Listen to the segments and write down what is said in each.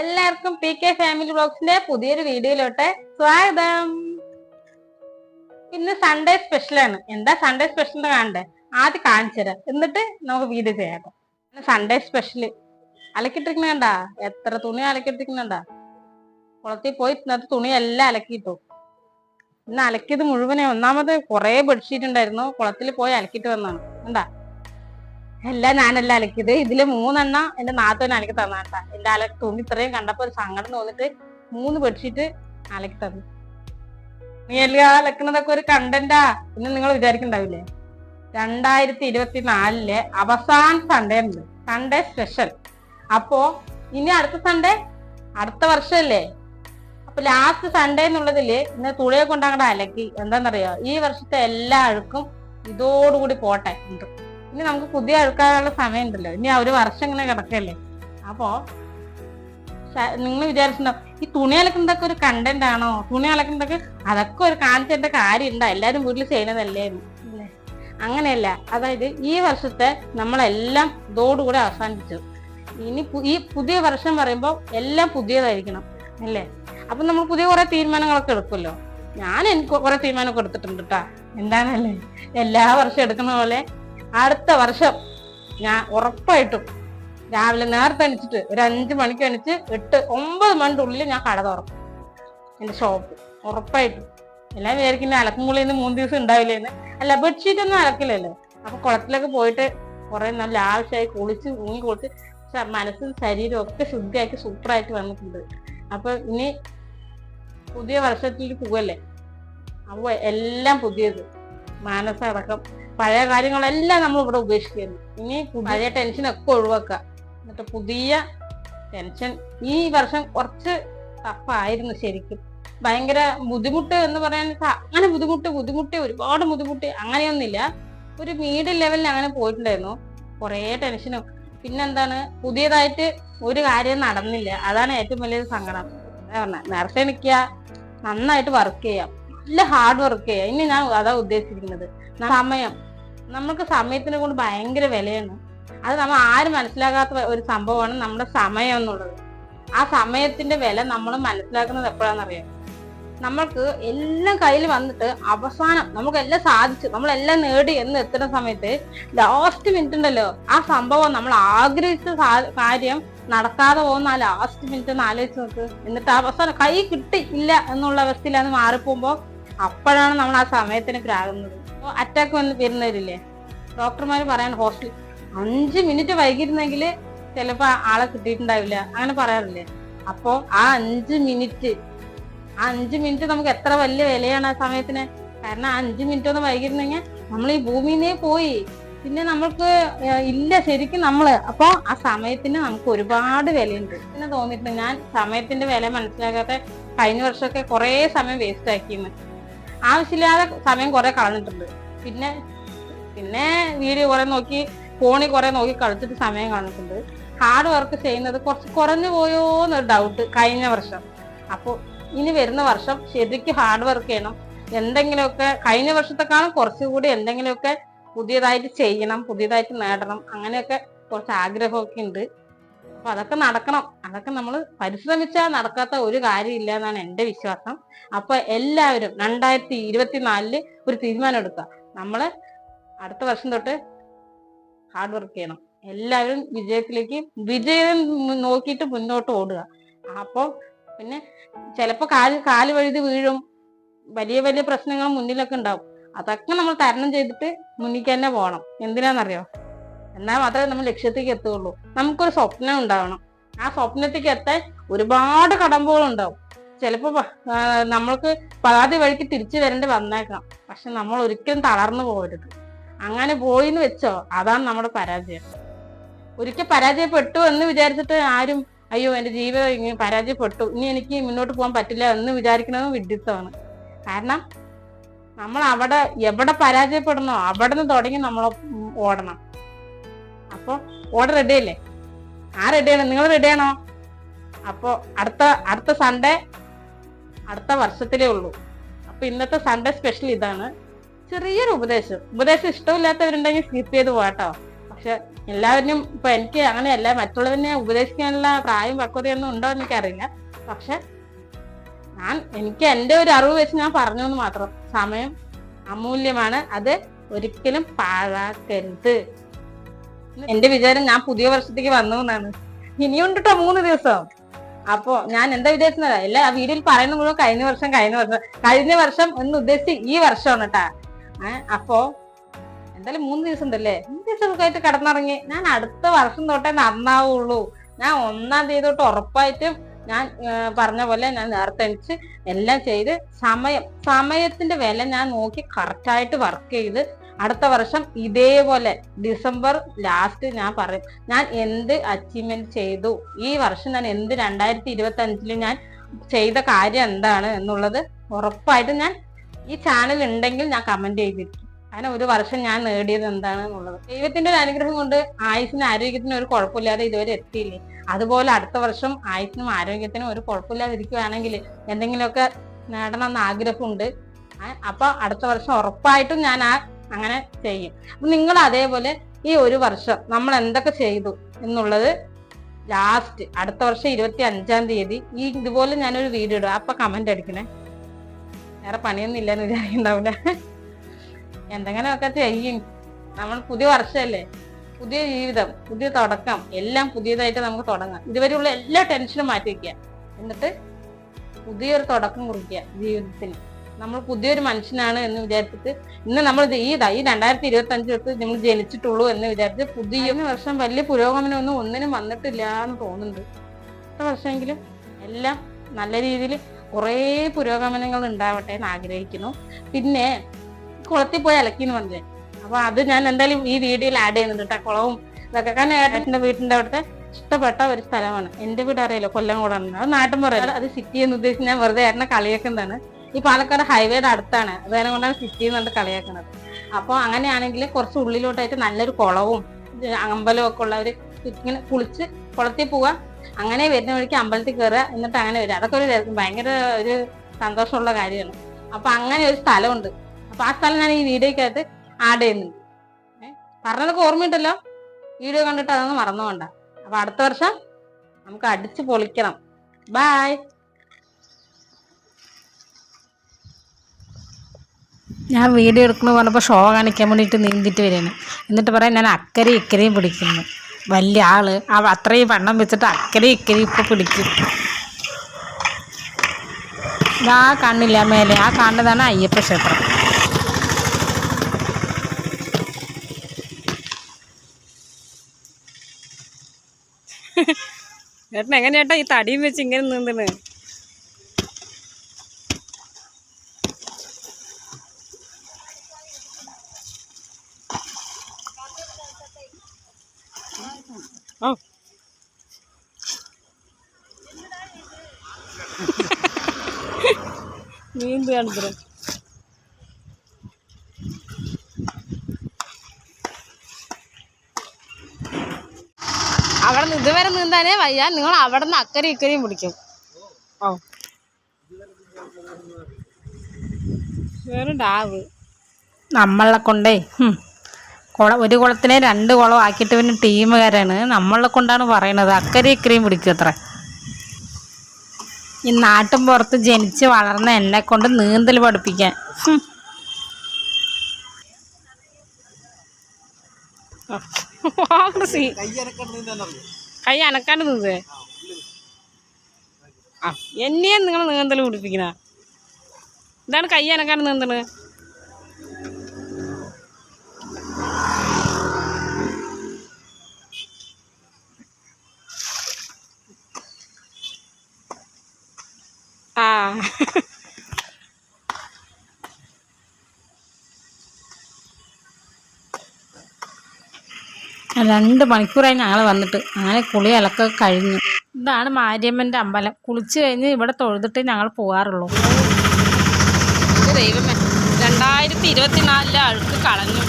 എല്ലാവർക്കും P K family ബ്ലോഗ്സിന്റെ പുതിയൊരു വീഡിയോയിലോട്ടെ സ്വാഗതം. ഇന്ന് സൺഡേ സ്പെഷ്യലാണ് എന്താ സൺഡേ സ്പെഷ്യൽ കാണണ്ടേ? ആദ്യം കാണിച്ചു തരാം. എന്നിട്ട് നമുക്ക് വീഡിയോ ചെയ്യാം. സൺഡേ സ്പെഷ്യൽ അലക്കിട്ടിരിക്കണേണ്ടാ എത്ര തുണി അലക്കിട്ടിരിക്കണേണ്ടാ കുളത്തിൽ പോയി ഇന്നത്തെ തുണിയെല്ലാം അലക്കിയിട്ടു. ഇന്ന് അലക്കിയത് മുഴുവനെ ഒന്നാമത് കുറെ ബെഡ്ഷീറ്റ് ഉണ്ടായിരുന്നു. കുളത്തിൽ പോയി അലക്കിയിട്ട് വന്നാണ് എന്താ എല്ലാം ഞാനല്ല അലക്കിയത്. ഇതിൽ മൂന്നെണ്ണ എന്റെ നാത്തോനെ അലക്കി തന്നാട്ടാ എന്റെ അല തുണി ഇത്രയും കണ്ടപ്പോ ഒരു സങ്കടം തോന്നിട്ട് മൂന്ന് ബെഡ്ഷീറ്റ് അലക്കി തന്നു. നീ എല്ലാം അലക്കുന്നതൊക്കെ ഒരു കണ്ടന്റാ എന്ന് നിങ്ങൾ വിചാരിക്കണ്ടാവില്ലേ? രണ്ടായിരത്തി ഇരുപത്തി നാലിലെ അവസാന സൺഡേ ഉണ്ട്. സൺഡേ സ്പെഷ്യൽ അപ്പോ ഇനി അടുത്ത സൺഡേ അടുത്ത വർഷമല്ലേ അപ്പൊ ലാസ്റ്റ് സൺഡേ എന്നുള്ളതിൽ ഇന്ന് തുഴയെ കൊണ്ടങ്ങടെ അലക്കി എന്താണെന്നറിയോ ഈ വർഷത്തെ എല്ലാ അഴുക്കും ഇതോടുകൂടി പോട്ടെ. ഉണ്ട് ഇനി നമുക്ക് പുതിയ അഴുക്കാനുള്ള സമയമുണ്ടല്ലോ. ഇനി ആ ഒരു വർഷം ഇങ്ങനെ കിടക്കല്ലേ? അപ്പോ നിങ്ങൾ വിചാരിച്ചിട്ടുണ്ടോ ഈ തുണി അലക്കുന്നതൊക്കെ ഒരു കണ്ടന്റ് ആണോ? തുണി അലക്കുന്നതൊക്കെ അതൊക്കെ ഒരു കാണിച്ചേണ്ട കാര്യമുണ്ടോ? എല്ലാരും വീട്ടിൽ ചെയ്യുന്നതല്ലേ. അങ്ങനെയല്ല. അതായത് ഈ വർഷത്തെ നമ്മളെല്ലാം ഇതോടുകൂടെ അവസാനിച്ചു ഇനി ഈ പുതിയ വർഷം പറയുമ്പോൾ എല്ലാം പുതിയതായിരിക്കണം അല്ലേ? അപ്പൊ നമ്മൾ പുതിയ കുറെ തീരുമാനങ്ങളൊക്കെ എടുക്കുമല്ലോ? ഞാൻ എനിക്ക് കുറെ തീരുമാനമൊക്കെ എടുത്തിട്ടുണ്ട് കേട്ടാ. എന്താണല്ലേ? എല്ലാ വർഷം എടുക്കുന്ന പോലെ അടുത്ത വർഷം ഞാൻ ഉറപ്പായിട്ടും രാവിലെ നേരത്തെ എണിച്ചിട്ട് ഒരു അഞ്ച് മണിക്ക് എണിച്ച് എട്ട് ഒമ്പത് മണിന്റെ ഉള്ളിൽ ഞാൻ കട തുറക്കും. എന്റെ ഷോപ്പ് ഉറപ്പായിട്ടും. എല്ലാം വിചാരിക്കുന്ന അലക്കുമുള്ളിൽ നിന്ന് മൂന്ന് ദിവസം ഉണ്ടാവില്ലേന്ന്. അല്ല ബെഡ്ഷീറ്റ് ഒന്നും അലക്കില്ലല്ലോ. അപ്പൊ കുളത്തിലൊക്കെ പോയിട്ട് കുറെ നല്ല ആവശ്യമായി കുളിച്ച് ഊങ്ങി കുളിച്ച് മനസ്സും ശരീരവും ഒക്കെ ശുദ്ധിയാക്കി സൂപ്പറായിട്ട് വന്നിട്ടുണ്ട്. അപ്പൊ ഇനി പുതിയ വർഷത്തിൽ പോവല്ലേ? അപ്പൊ എല്ലാം പുതിയത്. മാനസടക്കം പഴയ കാര്യങ്ങളെല്ലാം നമ്മൾ ഇവിടെ ഉപേക്ഷിക്കുന്നു. ഇനി പഴയ ടെൻഷനൊക്കെ ഒഴിവാക്കുക. എന്നിട്ട് പുതിയ ടെൻഷൻ ഈ വർഷം കുറച്ച് ടഫായിരുന്നു ശരിക്കും. ഭയങ്കര ബുദ്ധിമുട്ട് എന്ന് പറയാൻ അങ്ങനെ ബുദ്ധിമുട്ട് ബുദ്ധിമുട്ട് ഒരുപാട് ബുദ്ധിമുട്ട് അങ്ങനെയൊന്നുമില്ല. ഒരു മീഡിയം ലെവലിൽ അങ്ങനെ പോയിട്ടുണ്ടായിരുന്നു. കുറേ ടെൻഷനും പിന്നെന്താണ്? പുതിയതായിട്ട് ഒരു കാര്യം നടന്നില്ല. അതാണ് ഏറ്റവും വലിയ സങ്കടം. പറഞ്ഞെ, നേരത്തെ നിൽക്കുക നന്നായിട്ട് വർക്ക് ചെയ്യാം. നല്ല ഹാർഡ് വർക്ക് ചെയ്യാം. ഇനി ഞാൻ അതാ ഉദ്ദേശിക്കുന്നത്. സമയം. നമുക്ക് സമയത്തിനെ കൊണ്ട് ഭയങ്കര വിലയാണ്. അത് നമ്മൾ ആരും മനസ്സിലാക്കാത്ത ഒരു സംഭവമാണ് നമ്മുടെ സമയം എന്നുള്ളത്. ആ സമയത്തിന്റെ വില നമ്മൾ മനസ്സിലാക്കുന്നത് എപ്പോഴാണെന്നറിയാം? നമ്മൾക്ക് എല്ലാം കയ്യിൽ വന്നിട്ട് അവസാനം നമുക്ക് എല്ലാം സാധിച്ചു. നമ്മളെല്ലാം നേടി എന്ന് എത്തുന്ന സമയത്ത് ലാസ്റ്റ് മിനിറ്റ് ഉണ്ടല്ലോ. ആ സംഭവം നമ്മൾ ആഗ്രഹിച്ച കാര്യം നടക്കാതെ പോകുന്ന ലാസ്റ്റ് മിനിറ്റ് ഒന്ന് ആലോചിച്ച് നോക്ക്. എന്നിട്ട് അവസാനം കൈ കിട്ടി ഇല്ല എന്നുള്ള അവസ്ഥയിലാണ് മാറിപ്പോകുമ്പോൾ അപ്പോഴാണ് നമ്മൾ ആ സമയത്തിന് പ്രാകുന്നത്. അറ്റാക്ക് വന്ന് വരുന്നവരില്ലേ? ഡോക്ടർമാർ പറയാൻ ഹോസ്റ്റലിൽ അഞ്ച് മിനിറ്റ് വൈകിരുന്നെങ്കിൽ ചിലപ്പോൾ ആളെ കിട്ടിയിട്ടുണ്ടാവില്ല. അങ്ങനെ പറയാറില്ലേ? അപ്പോൾ ആ അഞ്ച് മിനിറ്റ് ആ അഞ്ച് മിനിറ്റ് നമുക്ക് എത്ര വലിയ വിലയാണ് ആ സമയത്തിന്? കാരണം ആ അഞ്ച് മിനിറ്റ് ഒന്ന് വൈകിരുന്നെങ്കിൽ നമ്മൾ ഈ ഭൂമിയിൽ പോയി. പിന്നെ നമ്മൾക്ക് ഇല്ല ശരിക്കും നമ്മൾ അപ്പോൾ ആ സമയത്തിന് നമുക്ക് ഒരുപാട് വിലയുണ്ട്. പിന്നെ തോന്നിയിട്ടുണ്ട്. ഞാൻ സമയത്തിന്റെ വില മനസ്സിലാക്കാത്ത കഴിഞ്ഞ വർഷമൊക്കെ കുറേ സമയം വേസ്റ്റ് ആക്കിയെന്ന്. ആവശ്യമില്ലാതെ സമയം കുറേ കളഞ്ഞിട്ടുണ്ട്. പിന്നെ പിന്നെ വീഡിയോ കുറേ നോക്കി ഫോണിൽ കുറേ നോക്കി കളിച്ചിട്ട് സമയം കളഞ്ഞിട്ടുണ്ട്. ഹാർഡ് വർക്ക് ചെയ്യുന്നത് കുറച്ച് കുറഞ്ഞു പോയോ എന്നൊരു ഡൗട്ട് കഴിഞ്ഞ വർഷം. അപ്പോൾ ഇനി വരുന്ന വർഷം ശരിക്കും ഹാർഡ് വർക്ക് ചെയ്യണം. എന്തെങ്കിലുമൊക്കെ കഴിഞ്ഞ വർഷത്തെക്കാളും കുറച്ചുകൂടി എന്തെങ്കിലുമൊക്കെ പുതിയതായിട്ട് ചെയ്യണം പുതിയതായിട്ട് നേടണം അങ്ങനെയൊക്കെ കുറച്ച് ആഗ്രഹമൊക്കെ ഉണ്ട്. അപ്പൊ അതൊക്കെ നടക്കണം. അതൊക്കെ നമ്മൾ പരിശ്രമിച്ചാൽ നടക്കാത്ത ഒരു കാര്യമില്ല എന്നാണ് എന്റെ വിശ്വാസം. അപ്പൊ എല്ലാവരും രണ്ടായിരത്തി ഇരുപത്തിനാലിൽ ഒരു തീരുമാനം എടുക്കുക. നമ്മൾ അടുത്ത വർഷം തൊട്ട് ഹാർഡ് വർക്ക് ചെയ്യണം. എല്ലാവരും വിജയത്തിലേക്ക് വിജയം നോക്കിയിട്ട് മുന്നോട്ട് ഓടുക. അപ്പോൾ പിന്നെ ചിലപ്പോൾ കാൽ കാൽ വഴുതി വീഴും. വലിയ വലിയ പ്രശ്നങ്ങൾ മുന്നിലൊക്കെ ഉണ്ടാവും. അതൊക്കെ നമ്മൾ തരണം ചെയ്തിട്ട് മുന്നിലേക്ക് തന്നെ പോകണം. എന്തിനാണെന്നറിയോ എന്നാൽ മാത്രമേ നമ്മൾ ലക്ഷ്യത്തേക്ക് എത്തുകയുള്ളൂ. നമുക്കൊരു സ്വപ്നം ഉണ്ടാവണം. ആ സ്വപ്നത്തേക്ക് എത്താൻ ഒരുപാട് കടമ്പുകൾ ഉണ്ടാവും ചിലപ്പോൾ നമ്മൾക്ക് പാതി വഴിക്ക് തിരിച്ചു വരേണ്ടി വന്നേക്കാം. പക്ഷെ നമ്മൾ ഒരിക്കലും തളർന്നു പോകരുത്. അങ്ങനെ പോയിന്ന് വെച്ചോ അതാണ് നമ്മുടെ പരാജയം. ഒരിക്കൽ പരാജയപ്പെട്ടു എന്ന് വിചാരിച്ചിട്ട് ആരും അയ്യോ എന്റെ ജീവിതം പരാജയപ്പെട്ടു. ഇനി എനിക്ക് മുന്നോട്ട് പോകാൻ പറ്റില്ല എന്ന് വിചാരിക്കുന്നത് വിഡിത്തമാണ് കാരണം നമ്മൾ അവിടെ എവിടെ പരാജയപ്പെടണോ അവിടെ നിന്ന് തുടങ്ങി നമ്മൾ ഓടണം. അപ്പൊ ഓട് റെഡി അല്ലേ? ആ റെഡിയാണ് നിങ്ങൾ റെഡിയാണോ അപ്പോ അടുത്ത അടുത്ത സൺഡേ അടുത്ത വർഷത്തിലേ ഉള്ളൂ. അപ്പൊ ഇന്നത്തെ സൺഡേ സ്പെഷ്യൽ ഇതാണ്. ചെറിയൊരു ഉപദേശം. ഉപദേശം ഇഷ്ടമില്ലാത്തവരുണ്ടെങ്കിൽ സ്കിപ്പ് ചെയ്ത് പോകട്ടോ പക്ഷെ എല്ലാവരും ഇപ്പൊ എനിക്ക് അങ്ങനെയല്ല മറ്റുള്ളവരെ ഉപദേശിക്കാനുള്ള പ്രായം പക്വതയൊന്നും ഉണ്ടോ എന്ന് എനിക്കറിയില്ല. പക്ഷെ ഞാൻ എനിക്ക് എന്റെ ഒരു അറിവ് വെച്ച് ഞാൻ പറഞ്ഞു എന്ന് മാത്രം. സമയം അമൂല്യമാണ്. അത് ഒരിക്കലും പാഴാക്കരുത്. എന്റെ വിചാരം ഞാൻ പുതിയ വർഷത്തേക്ക് വന്നു എന്നാണ്. ഇനിയുണ്ട് കേട്ടോ മൂന്ന് ദിവസം. അപ്പോ ഞാൻ എന്താ വിചാരിച്ചത് അല്ല ആ വീഡിയോയിൽ പറയുന്ന മുഴുവൻ കഴിഞ്ഞ വർഷം കഴിഞ്ഞ വർഷം കഴിഞ്ഞ വർഷം എന്ന് ഉദ്ദേശിച്ച് ഈ വർഷമാണ് കേട്ടാ അപ്പോ എന്തായാലും മൂന്ന് ദിവസം ഉണ്ടല്ലേ? മൂന്ന് ദിവസം സുഖമായിട്ട് കിടന്നിറങ്ങി. ഞാൻ അടുത്ത വർഷം തൊട്ടേ നന്നാവുള്ളൂ ഞാൻ ഒന്നാം തീയതി തൊട്ട് ഉറപ്പായിട്ടും ഞാൻ പറഞ്ഞ പോലെ ഞാൻ നേരത്തെ എണിച്ച് എല്ലാം ചെയ്ത് സമയം സമയത്തിന്റെ വില ഞാൻ നോക്കി കറക്റ്റായിട്ട് വർക്ക് ചെയ്ത് അടുത്ത വർഷം ഇതേപോലെ ഡിസംബർ ലാസ്റ്റ് ഞാൻ പറയും ഞാൻ എന്ത് അച്ചീവ്മെന്റ് ചെയ്തു? ഈ വർഷം ഞാൻ എന്ത് രണ്ടായിരത്തി ഇരുപത്തി അഞ്ചിൽ ഞാൻ ചെയ്ത കാര്യം എന്താണ് എന്നുള്ളത് ഉറപ്പായിട്ട് ഞാൻ ഈ ചാനൽ ഉണ്ടെങ്കിൽ ഞാൻ കമന്റ് ചെയ്തിരിക്കും. അങ്ങനെ ഒരു വർഷം ഞാൻ നേടിയത് എന്താണ് എന്നുള്ളത് ദൈവത്തിന്റെ ഒരു അനുഗ്രഹം കൊണ്ട് ആയുസിനും ആരോഗ്യത്തിനും ഒരു കുഴപ്പമില്ലാതെ ഇതുവരെ എത്തിയില്ലേ? അതുപോലെ അടുത്ത വർഷം ആയുസിനും ആരോഗ്യത്തിനും ഒരു കുഴപ്പമില്ലാതെ ഇരിക്കുകയാണെങ്കിൽ എന്തെങ്കിലുമൊക്കെ നേടണം എന്ന് ആഗ്രഹമുണ്ട് അപ്പൊ അടുത്ത വർഷം ഉറപ്പായിട്ടും ഞാൻ ആ അങ്ങനെ ചെയ്യും. അപ്പൊ നിങ്ങൾ അതേപോലെ ഈ ഒരു വർഷം നമ്മൾ എന്തൊക്കെ ചെയ്തു എന്നുള്ളത് ലാസ്റ്റ് അടുത്ത വർഷം ഇരുപത്തി അഞ്ചാം തീയതി ഈ ഇതുപോലെ ഞാനൊരു വീഡിയോ ഇടും. അപ്പൊ കമന്റ് അടിക്കണേ. വേറെ പണിയൊന്നും ഇല്ലെന്ന് വിചാരിക്കണ്ടാവില്ല എന്തെങ്കിലുമൊക്കെ ചെയ്യും. നമ്മൾ പുതിയ വർഷമല്ലേ? പുതിയ ജീവിതം പുതിയ തുടക്കം എല്ലാം പുതിയതായിട്ട് നമുക്ക് തുടങ്ങാം. ഇതുവരെയുള്ള എല്ലാ ടെൻഷനും മാറ്റി വയ്ക്കുക എന്നിട്ട് പുതിയൊരു തുടക്കം കുറിക്കുക ജീവിതത്തിന്. നമ്മൾ പുതിയൊരു മനുഷ്യനാണ് എന്ന് വിചാരിച്ചിട്ട് ഇന്ന് നമ്മൾ ഈ ഈ രണ്ടായിരത്തി ഇരുപത്തി അഞ്ച് തൊട്ട് നമ്മൾ ജനിച്ചിട്ടുള്ളൂ എന്ന് വിചാരിച്ച് പുതിയ വർഷം വലിയ പുരോഗമനമൊന്നും ഒന്നിനും വന്നിട്ടില്ല എന്ന് തോന്നുന്നുണ്ട്. അടുത്ത വർഷമെങ്കിലും എല്ലാം നല്ല രീതിയിൽ കുറേ പുരോഗമനങ്ങൾ ഉണ്ടാവട്ടെ എന്ന് ആഗ്രഹിക്കുന്നു. പിന്നെ കുളത്തിൽ പോയി അലക്കിന്ന് പറഞ്ഞേ. അപ്പൊ അത് ഞാൻ എന്തായാലും ഈ വീഡിയോയിൽ ആഡ് ചെയ്യുന്നുണ്ട് കേട്ടോ കുളവും ഇതൊക്കെ. കാരണം ഏട്ടന്റെ വീട്ടിന്റെ അവിടുത്തെ ഇഷ്ടപ്പെട്ട ഒരു സ്ഥലമാണ്. എന്റെ വീട് അറിയാലോ കൊല്ലംകോടാണ് അത് നാട്ടിൻ പറയല്ലോ അത് സിറ്റി എന്ന് ഉദ്ദേശിച്ച് ഞാൻ വെറുതെ ഏട്ടനെ കളിയാക്കുന്നതാണ് ഈ പാലക്കാട് ഹൈവേയുടെ അടുത്താണ്. വേറെ കൊണ്ടാണ് സിറ്റി എന്നുണ്ട് കളിയാക്കുന്നത് അപ്പോൾ അങ്ങനെയാണെങ്കിൽ കുറച്ച് ഉള്ളിലോട്ടായിട്ട് നല്ലൊരു കുളവും അമ്പലവും ഒക്കെ ഒരു ഇങ്ങനെ കുളിച്ച് കുളത്തിൽ പോവുക. അങ്ങനെ വരുന്ന വഴിക്ക് അമ്പലത്തിൽ കയറുക എന്നിട്ട് അങ്ങനെ വരിക. അതൊക്കെ ഒരു ഭയങ്കര ഒരു സന്തോഷമുള്ള കാര്യമാണ്. അപ്പൊ അങ്ങനെ ഒരു സ്ഥലമുണ്ട്. അപ്പൊ ആ സ്ഥലം ഞാൻ ഈ വീഡിയോക്കകത്ത് ആഡ് ചെയ്യുന്നുണ്ട് പറഞ്ഞതൊക്കെ ഓർമ്മയുണ്ടല്ലോ? വീഡിയോ കണ്ടിട്ട് അതൊന്നും മറന്നു വേണ്ട അപ്പൊ അടുത്ത വർഷം നമുക്ക് അടിച്ചു പൊളിക്കണം. ബായ് ഞാൻ വീഡിയോ എടുക്കണമെന്ന് പറഞ്ഞപ്പോൾ ഷോ കാണിക്കാൻ വേണ്ടിയിട്ട് നീന്തിട്ട് വരികയാണ്. എന്നിട്ട് പറയാം ഞാൻ അക്കരെ ഇക്കരയും പിടിക്കുന്നു. വലിയ ആൾ. അത്രയും വണ്ണം വെച്ചിട്ട് അക്കരെ ഇക്കരയും ഇപ്പൊ പിടിക്കും. ഇതാ കണ്ണില്ല മേലെ. ആ കണ്ടതാണ് അയ്യപ്പ ക്ഷേത്രം. ഏട്ടൻ എങ്ങനെയാട്ടാ ഈ തടിയും വെച്ച് ഇങ്ങനെ നീന്തണ് ഓ. ഇത്ര കാണിത്തരം അവിടെ നിന്ന് ഇതുവരെ നീന്താനേ വയ്യ. നിങ്ങൾ അവിടെ നിന്ന് അക്കരെ ഇക്കരെയും പിടിക്കും. ഓ. വേറെ ഡാവ്. നമ്മളെ കൊണ്ടേ കുളം ഒരു കുളത്തിനെ രണ്ട് കുളം ആക്കിയിട്ട് പിന്നെ ടീമുകാരാണ്. നമ്മളെ കൊണ്ടാണ് പറയണത്. അക്കരെ ഇക്കരെയും പിടിക്കും അത്ര ഈ നാട്ടും പുറത്ത് ജനിച്ച് വളർന്ന എന്നെ കൊണ്ട് നീന്തൽ പഠിപ്പിക്കാൻ. ഹും. Over see. കൈ അനക്കാണ്ട് നിന്നേ ആ എന്നെയാണ് നിങ്ങൾ നീന്തൽ പിടിപ്പിക്കണ ഇതാണ് കൈ അനക്കാണ്ട് നീന്തണ് രണ്ട് മണിക്കൂറായി ഞങ്ങൾ വന്നിട്ട്. അങ്ങനെ കുളി അലക്കൊക്കെ കഴിഞ്ഞു. ഇതാണ് മാരിയമ്മന്റെ അമ്പലം. കുളിച്ച് കഴിഞ്ഞ് ഇവിടെ തൊഴുതിട്ട് ഞങ്ങൾ പോകാറുള്ളൂ. ദൈവമേ രണ്ടായിരത്തി ഇരുപത്തിനാലിലെ അഴുക്ക് കളഞ്ഞു.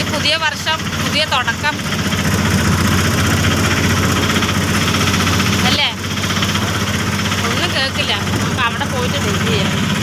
ഈ പുതിയ വർഷം പുതിയ തുടക്കം. അല്ലേ? ഒന്നും കേൾക്കില്ല. നമുക്ക് അവിടെ പോയിട്ട് ഡെയിലി ചെയ്യാം.